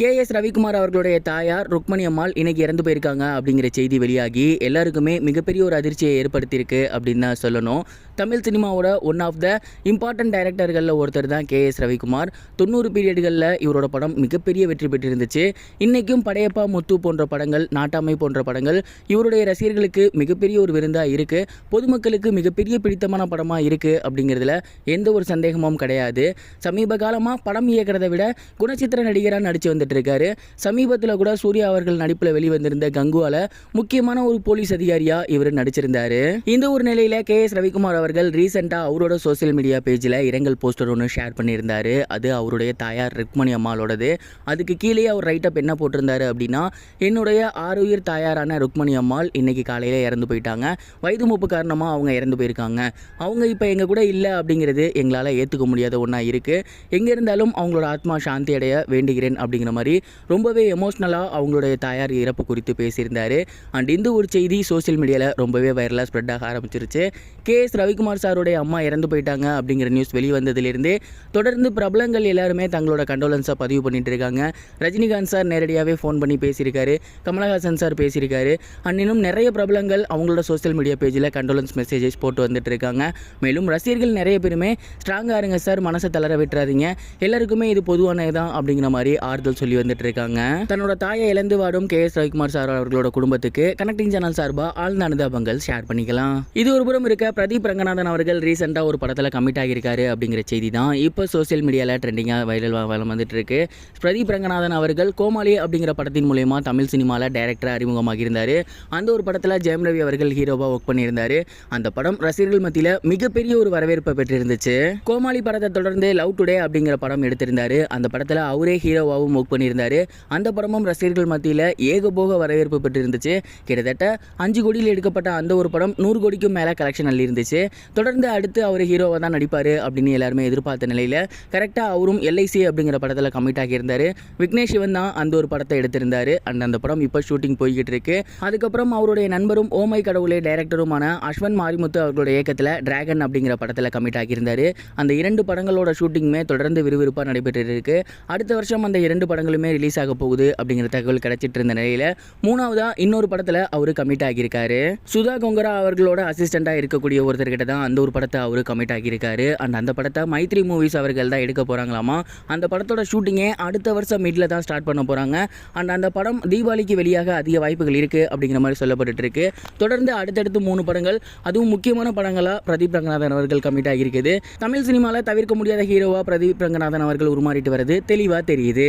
K S Ravikumar அவர்களுடைய தாயார் ருக்மணி அம்மாள் இன்னைக்கு இறந்து போயிருக்காங்க அப்படிங்கிற செய்தி வெளியாகி எல்லாருக்குமே மிகப்பெரிய ஒரு அதிர்ச்சியை ஏற்படுத்தியிருக்கு அப்படின்னு தான் சொல்லணும். தமிழ் சினிமாவோட ஒன் ஆஃப் த இம்பார்ட்டன்ட் டைரக்டர்களில் ஒருத்தர் தான் கே எஸ் ரவிக்குமார். தொண்ணூறு பீரியட்களில் இவரோட படம் மிகப்பெரிய வெற்றி பெற்றிருந்துச்சு. இன்றைக்கும் படையப்பா முத்து போன்ற படங்கள் நாட்டாமை போன்ற படங்கள் இவருடைய ரசிகர்களுக்கு மிகப்பெரிய ஒரு விருந்தாக இருக்குது பொதுமக்களுக்கு மிகப்பெரிய பிடித்தமான படமாக இருக்குது அப்படிங்கிறதுல எந்த ஒரு சந்தேகமும் கிடையாது. சமீப காலமாக படம் இயக்கிறத விட குணச்சித்திர நடிகராக நடித்து வந்து வந்துட்டு இருக்காரு. சமீபத்தில் கூட சூர்யா அவர்கள் நடிப்பில் வெளிவந்திருந்த கங்குவால முக்கியமான ஒரு போலீஸ் அதிகாரியா இவர் நடிச்சிருந்தாரு. இந்த ஒரு நிலையில கே எஸ் ரவிக்குமார் அவர்கள் ரீசெண்டாக அவரோட சோஷியல் மீடியா பேஜில் இரங்கல் போஸ்டர் ஒன்று ஷேர் பண்ணியிருந்தாரு. அது அவருடைய தாயார் ருக்மணி அம்மாளோடது அதுக்கு கீழே அவர் ரைட்டப் என்ன போட்டிருந்தாரு அப்படின்னா என்னுடைய ஆறுயிர் தாயாரான ருக்மணி அம்மாள் இன்னைக்கு காலையில் இறந்து போயிட்டாங்க. வயது மூப்பு காரணமாக அவங்க இறந்து போயிருக்காங்க. அவங்க இப்போ எங்கள் கூட இல்லை அப்படிங்கிறது எங்களால் ஏற்றுக்க முடியாத ஒன்றா இருக்குது எங்கே இருந்தாலும் அவங்களோட ஆத்மா சாந்தி அடைய வேண்டுகிறேன் அப்படிங்கிற மாதிரி ரொம்பவே எமோஷ்னலாக அவங்களுடைய தாயார் இறப்பு குறித்து பேசியிருந்தார். அண்ட் இந்த ஒரு செய்தி சோஷியல் மீடியாவில் ரொம்பவே வைரலாக ஸ்ப்ரெட் ஆக ஆரம்பிச்சிருச்சு. கே எஸ் ரவிக்குமார் சாருடைய அம்மா இறந்து போயிட்டாங்க அப்படிங்கிற நியூஸ் வெளிவந்ததுலேருந்தே தொடர்ந்து பிரபலங்கள் எல்லாருமே தங்களோட கண்டோலன்ஸை பதிவு பண்ணிட்டு இருக்காங்க. ரஜினிகாந்த் சார் நேரடியாகவே ஃபோன் பண்ணி பேசியிருக்காரு. கமலஹாசன் சார் பேசியிருக்காரு. அண்ட் இன்னும் நிறைய பிரபலங்கள் அவங்களோட சோஷியல் மீடியா பேஜில் கண்டோலன்ஸ் மெசேஜஸ் போட்டு வந்துட்டு இருக்காங்க. மேலும் ரசிகர்கள் நிறைய பேருமே ஸ்ட்ராங்காக இருங்க சார் மனசை தளர விட்டுறாதீங்க. எல்லாருக்குமே இது பொதுவானது தான் அப்படிங்கிற மாதிரி ஆறுதல் சொல்லி வந்துட்டு இருக்காங்க தன்னோட தாயை இழந்து வாடும் கே எஸ் ரவிக்குமார் சார் அவர்களோட குடும்பத்துக்கு கனெக்டிங் சேனல் சார்பாக ஆழ்ந்த அனுதாபங்கள் ஷேர் பண்ணிக்கலாம். இது ஒரு புறம் இருக்க பிரதீப் ரங்கநாதன் அவர்கள் ரீசெண்டாக ஒரு படத்தில் கமிட் ஆகியிருக்காரு அப்படிங்கிற செய்தி தான் இப்போ சோஷியல் மீடியாவில் ட்ரெண்டிங்காக வைரல் வளம் வந்துட்டு இருக்கு பிரதீப் ரங்கநாதன் அவர்கள் கோமாளி அப்படிங்கிற படத்தின் மூலயமா தமிழ் சினிமாவில் டைரக்டராக அறிமுகமாக இருந்தார் அந்த ஒரு படத்தில் ஜெயம் ரவி அவர்கள் ஹீரோவாக ஒர்க் பண்ணியிருந்தார். அந்த படம் ரசிகர்கள் மத்தியில் மிகப்பெரிய ஒரு வரவேற்பை பெற்றிருந்துச்சு. கோமாளி படத்தை தொடர்ந்து லவ் டுடே அப்படிங்கிற படம் எடுத்திருந்தாரு. அந்த படத்தில் அவரே ஹீரோவாகவும் ஒர்க் பண்ணியிருந்தாரு. அந்த படமும் ரசிகர்கள் மத்தியில் ஏகபோக வரவேற்பு பெற்றிருந்துச்சு. கிட்டத்தட்ட அஞ்சு கோடியில் எடுக்கப்பட்ட அந்த ஒரு படம் நூறு கோடிக்கும் மேலே கலெக்ஷன் அள்ளி இருந்துச்சு தொடர்ந்து அடுத்து அவர் ஹீரோவாக தான் நடிப்பார் அப்படின்னு எல்லாருமே எதிர்பார்த்த நிலையில் கரெக்டாக அவரும் எல்ஐசி அப்படிங்கிற படத்தில் கமிட் ஆகியிருந்தார். விக்னேஷ் சிவன் தான் அந்த ஒரு படத்தை எடுத்திருந்தார். அண்ட் அந்த படம் இப்போ ஷூட்டிங் போய்கிட்டு இருக்கு. அதுக்கப்புறம் அவருடைய நண்பரும் ஓமை கடவுளே டைரக்டருமான அஸ்வன் மாரிமுத்து அவர்களுடைய இயக்கத்தில் டிராகன் அப்படிங்கிற படத்தில் கமிட் ஆகியிருந்தார். அந்த இரண்டு படங்களோட ஷூட்டிங்குமே தொடர்ந்து விறுவிறுப்பாக நடைபெற்று இருக்கு. அடுத்த வருஷம் அந்த இரண்டு படங்களுமே ரிலீஸ் ஆக போகுது அப்படிங்கிற தகவல் கிடைச்சிட்டு இருந்த நிலையில் மூணாவதா இன்னொரு படத்தில் அவர் கமிட் ஆகியிருக்காரு. சுதா கொங்கரா அவர்களோட அசிஸ்டண்டாக இருக்கக்கூடிய ஒருத்தர்கிட்ட தான் அந்த ஒரு படத்தை அவர் கமிட் ஆகியிருக்காரு. அண்ட் அந்த படத்தை மைத்ரி மூவிஸ் அவர்கள் தான் எடுக்க போகிறாங்களாமா அந்த படத்தோட ஷூட்டிங்கே அடுத்த வருஷம் மிடில் தான் ஸ்டார்ட் பண்ண போகிறாங்க அண்ட் அந்த படம் தீபாவளிக்கு வெளியாக அதிக வாய்ப்புகள் இருக்குது அப்படிங்கிற மாதிரி சொல்லப்பட்டு இருக்கு. தொடர்ந்து அடுத்தடுத்து மூணு படங்கள் அதுவும் முக்கியமான படங்களாக பிரதீப் ரங்கநாதன் அவர்கள் கமிட் ஆகியிருக்குது. தமிழ் சினிமாவில் தவிர்க்க முடியாத ஹீரோவா பிரதீப் ரங்கநாதன் அவர்கள் உருமாறிட்டு வருது தெளிவாக தெரியுது.